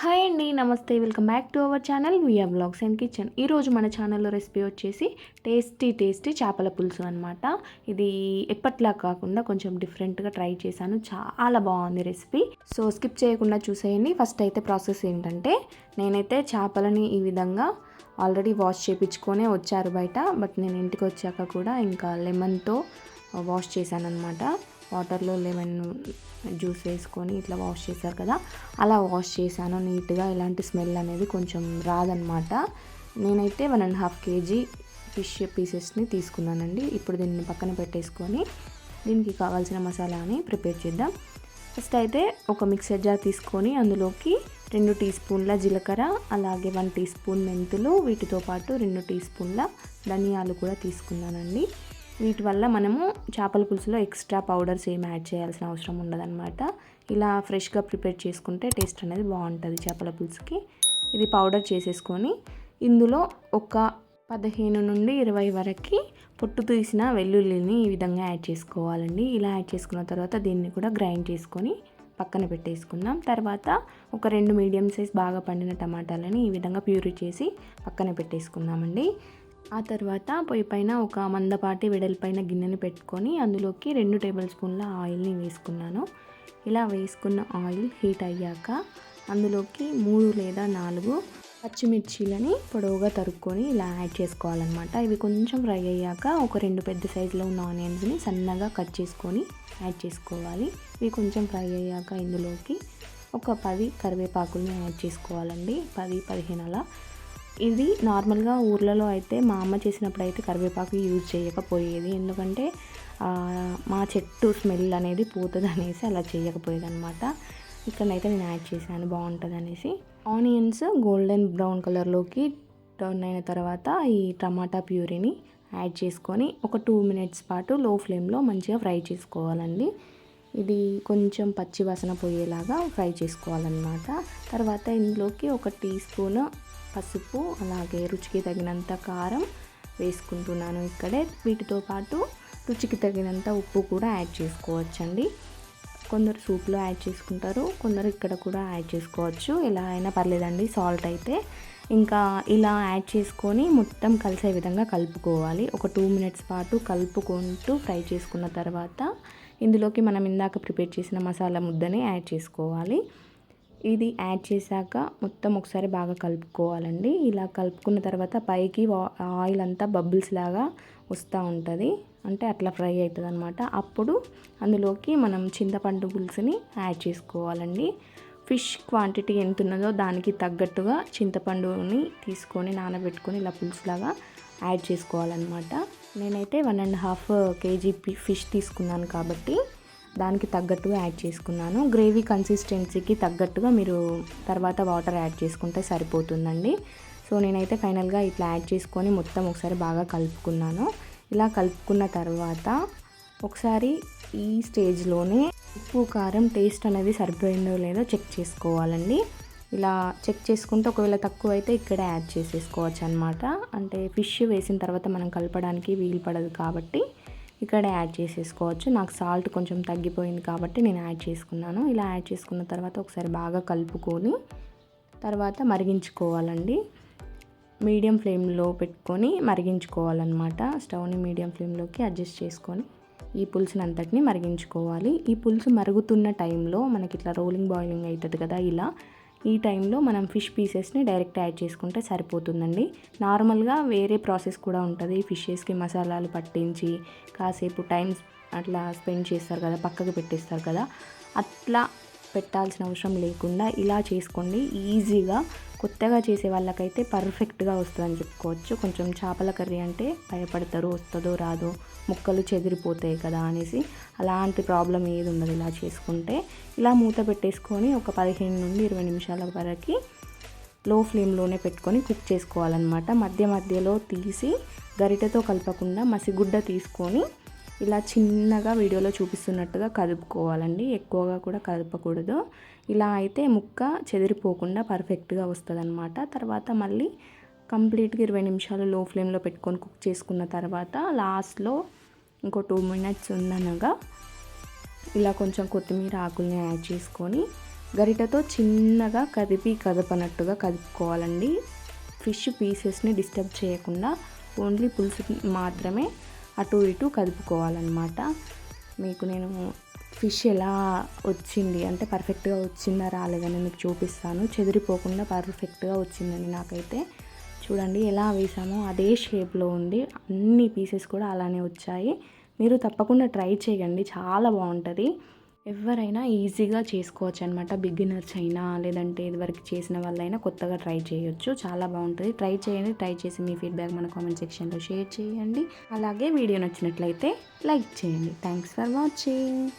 Hi అండి నమస్తే. Welcome back to our channel Viya vlogs and kitchen. ఈరోజు మన ఛానల్లో రెసిపీ వచ్చేసి టేస్టీ టేస్టీ చేపల పులుసు అనమాట ఇది ఎప్పట్లా కాకుండా కొంచెం డిఫరెంట్గా ట్రై చేశాను. చాలా బాగుంది రెసిపీ. సో స్కిప్ చేయకుండా చూసేయండి. ఫస్ట్ అయితే ప్రాసెస్ ఏంటంటే నేనైతే చేపలని ఈ విధంగా ఆల్రెడీ వాష్ చేయించుకొనే వచ్చారు బయట. బట్ నేను ఇంటికి వచ్చాక కూడా ఇంకా లెమన్తో వాష్ చేశాను అనమాట వాటర్లో లెమన్ జ్యూస్ వేసుకొని ఇట్లా వాష్ చేశారు కదా అలా వాష్ చేశాను. నీట్గా ఇలాంటి స్మెల్ అనేది కొంచెం రాదనమాట నేనైతే one and half kg fish పీసెస్ని తీసుకున్నానండి. ఇప్పుడు దీన్ని పక్కన పెట్టేసుకొని దీనికి కావాల్సిన మసాలాని ప్రిపేర్ చేద్దాం. ఫస్ట్ అయితే ఒక మిక్సర్ జార్ తీసుకొని అందులోకి రెండు టీ స్పూన్ల జీలకర్ర అలాగే వన్ టీ స్పూన్ మెంతులు వీటితో పాటు రెండు టీ స్పూన్ల ధనియాలు కూడా తీసుకున్నానండి. వీటి వల్ల మనము చేపల పులుసులో ఎక్స్ట్రా పౌడర్స్ ఏం యాడ్ చేయాల్సిన అవసరం ఉండదన్నమాట. ఇలా ఫ్రెష్గా ప్రిపేర్ చేసుకుంటే టేస్ట్ అనేది బాగుంటుంది చేపల పులుసుకి. ఇది పౌడర్ చేసేసుకొని ఇందులో ఒక పదిహేను నుండి ఇరవై వరకు పొట్టు తీసిన వెల్లుల్లిని ఈ విధంగా యాడ్ చేసుకోవాలండి. ఇలా యాడ్ చేసుకున్న తర్వాత దీన్ని కూడా గ్రైండ్ చేసుకొని పక్కన పెట్టేసుకుందాం. తర్వాత ఒక రెండు మీడియం సైజ్ బాగా పండిన టమాటాలని ఈ విధంగా ప్యూరీ చేసి పక్కన పెట్టేసుకుందామండి. ఆ తర్వాత పొయ్యి పైన ఒక మందపాటి వెడల్పైన గిన్నెని పెట్టుకొని అందులోకి రెండు టేబుల్ స్పూన్ల ఆయిల్ని వేసుకున్నాను. ఇలా వేసుకున్న ఆయిల్ హీట్ అయ్యాక అందులోకి మూడు లేదా నాలుగు పచ్చిమిర్చీలని పొడవుగా తరుక్కొని ఇలా యాడ్ చేసుకోవాలన్నమాట. ఇవి కొంచెం ఫ్రై అయ్యాక ఒక రెండు పెద్ద సైజులో ఉన్న ఆనియన్స్ని సన్నగా కట్ చేసుకొని యాడ్ చేసుకోవాలి. ఇవి కొంచెం ఫ్రై అయ్యాక ఇందులోకి ఒక పది కరివేపాకుల్ని యాడ్ చేసుకోవాలండి. పది పదిహేను అలా ఇది నార్మల్గా ఊర్లలో అయితే మా అమ్మ చేసినప్పుడు అయితే కరివేపాకు యూజ్ చేయకపోయేది. ఎందుకంటే మా చెట్టు స్మెల్ అనేది పోతుంది అనేసి అలా చేయకపోయేది అనమాట ఇక్కడనైతే నేను యాడ్ చేశాను బాగుంటుంది అనేసి ఆనియన్స్ గోల్డెన్ బ్రౌన్ కలర్లోకి టర్న్ అయిన తర్వాత ఈ టమాటా ప్యూరీని యాడ్ చేసుకొని ఒక టూ మినిట్స్ పాటు లో ఫ్లేమ్లో మంచిగా ఫ్రై చేసుకోవాలండి. ఇది కొంచెం పచ్చి వాసన పోయేలాగా ఫ్రై చేసుకోవాలన్నమాట. తర్వాత ఇందులోకి ఒక టీ స్పూన్ పసుపు అలాగే రుచికి తగినంత కారం వేసుకుంటున్నాను ఇక్కడే. వీటితో పాటు రుచికి తగినంత ఉప్పు కూడా యాడ్ చేసుకోవచ్చండి. కొందరు సూప్లో యాడ్ చేసుకుంటారు కొందరు ఇక్కడ కూడా యాడ్ చేసుకోవచ్చు. ఎలా అయినా పర్లేదండి సాల్ట్ అయితే. ఇంకా ఇలా యాడ్ చేసుకొని మొత్తం కలిసే విధంగా కలుపుకోవాలి. ఒక టూ మినిట్స్ పాటు కలుపుకుంటూ ఫ్రై చేసుకున్న తర్వాత ఇందులోకి మనం ఇందాక ప్రిపేర్ చేసిన మసాలా ముద్దని యాడ్ చేసుకోవాలి. ఇది యాడ్ చేశాక మొత్తం ఒకసారి బాగా కలుపుకోవాలండి. ఇలా కలుపుకున్న తర్వాత పైకి ఆయిల్ అంతా బబుల్స్ లాగా వస్తూ ఉంటుంది. అంటే అట్లా ఫ్రై అవుతుంది అనమాట అప్పుడు అందులోకి మనం చింతపండు పులుసుని యాడ్ చేసుకోవాలండి. ఫిష్ క్వాంటిటీ ఎంత ఉన్నదో దానికి తగ్గట్టుగా చింతపండుని తీసుకొని నానబెట్టుకొని ఇలా పులుసులాగా యాడ్ చేసుకోవాలన్నమాట. నేనైతే one and half kg fish తీసుకున్నాను కాబట్టి దానికి తగ్గట్టుగా యాడ్ చేసుకున్నాను. గ్రేవీ కన్సిస్టెన్సీకి తగ్గట్టుగా మీరు తర్వాత వాటర్ యాడ్ చేసుకుంటే సరిపోతుందండి. సో నేనైతే ఫైనల్గా ఇట్లా యాడ్ చేసుకొని మొత్తం ఒకసారి బాగా కలుపుకున్నాను. ఇలా కలుపుకున్న తర్వాత ఒకసారి ఈ స్టేజ్లోనే ఉప్పు కారం టేస్ట్ అనేది సరిపోయిందో లేదో చెక్ చేసుకోవాలండి. ఇలా చెక్ చేసుకుంటే ఒకవేళ తక్కువ అయితే ఇక్కడ యాడ్ చేసేసుకోవచ్చు అనమాట అంటే ఫిష్ వేసిన తర్వాత మనం కలపడానికి వీలు పడదు కాబట్టి. ఇక్కడ యాడ్ చేసేసుకోవచ్చు. నాకు సాల్ట్ కొంచెం తగ్గిపోయింది కాబట్టి నేను యాడ్ చేసుకున్నాను. ఇలా యాడ్ చేసుకున్న తర్వాత ఒకసారి బాగా కలుపుకొని తర్వాత మరిగించుకోవాలండి. మీడియం ఫ్లేమ్లో పెట్టుకొని మరిగించుకోవాలన్నమాట. స్టవ్ని మీడియం ఫ్లేమ్లోకి అడ్జస్ట్ చేసుకొని ఈ పులుసుని అంతటిని మరిగించుకోవాలి. ఈ పులుసు మరుగుతున్న టైంలో మనకి ఇట్లా రోలింగ్ బాయిలింగ్ అవుతుంది కదా ఇలా ఈ టైంలో మనం ఫిష్ పీసెస్ని డైరెక్ట్ యాడ్ చేసుకుంటే సరిపోతుందండి. నార్మల్గా వేరే ప్రాసెస్ కూడా ఉంటుంది. ఫిషెస్కి మసాలాలు పట్టించి కాసేపు టైం అట్లా స్పెండ్ చేస్తారు కదా పక్కకు పెట్టేస్తారు కదా. అట్లా పెట్టాల్సిన అవసరం లేకుండా ఇలా చేసుకోండి. ఈజీగా కొత్తగా చేసే వాళ్ళకైతే పర్ఫెక్ట్గా వస్తుందని చెప్పుకోవచ్చు. కొంచెం చేపల కర్రీ అంటే భయపడతారు వస్తుందో రాదో ముక్కలు చెదిరిపోతాయి కదా అనేసి అలాంటి ప్రాబ్లం ఏది ఉండదు ఇలా చేసుకుంటే. ఇలా మూత పెట్టేసుకొని ఒక పదిహేను నుండి ఇరవై నిమిషాల వరకు లో ఫ్లేమ్లోనే పెట్టుకొని కుక్ చేసుకోవాలన్నమాట. మధ్య మధ్యలో తీసి గరిటెతో కలపకుండా మసిగుడ్డ తీసుకొని ఇలా చిన్నగా వీడియోలో చూపిస్తున్నట్టుగా కదుపుకోవాలండి. ఎక్కువగా కూడా కదపకూడదు. ఇలా అయితే ముక్క చెదిరిపోకుండా పర్ఫెక్ట్గా వస్తుంది అనమాట తర్వాత మళ్ళీ కంప్లీట్గా ఇరవై నిమిషాలు లో ఫ్లేమ్లో పెట్టుకొని కుక్ చేసుకున్న తర్వాత లాస్ట్లో ఇంకో టూ మినిట్స్ ఉందనగా ఇలా కొంచెం కొత్తిమీర ఆకుల్ని యాడ్ చేసుకొని గరిటతో చిన్నగా కదిపి కదపనట్టుగా కదుపుకోవాలండి. ఫిష్ పీసెస్ని డిస్టర్బ్ చేయకుండా ఓన్లీ పులుసు మాత్రమే అటు ఇటు కదుపుకోవాలన్నమాట. మీకు నేను ఫిష్ ఎలా వచ్చింది అంటే పర్ఫెక్ట్గా వచ్చిందా రాలేదని మీకు చూపిస్తాను. చెదిరిపోకుండా పర్ఫెక్ట్గా వచ్చిందని నాకైతే. చూడండి ఎలా వేసామో అదే షేప్లో ఉంది. అన్ని పీసెస్ కూడా అలానే వచ్చాయి. మీరు తప్పకుండా ట్రై చేయండి చాలా బాగుంటుంది. ఎవరైనా ఈజీగా చేసుకోవచ్చు అనమాట బిగినర్స్ అయినా లేదంటే ఇదివరకు చేసిన వాళ్ళైనా కొత్తగా ట్రై చేయొచ్చు. చాలా బాగుంటుంది. ట్రై చేయండి. ట్రై చేసి మీ ఫీడ్బ్యాక్ మన కామెంట్ సెక్షన్లో షేర్ చేయండి. అలాగే వీడియో నచ్చినట్లయితే లైక్ చేయండి. Thanks for watching.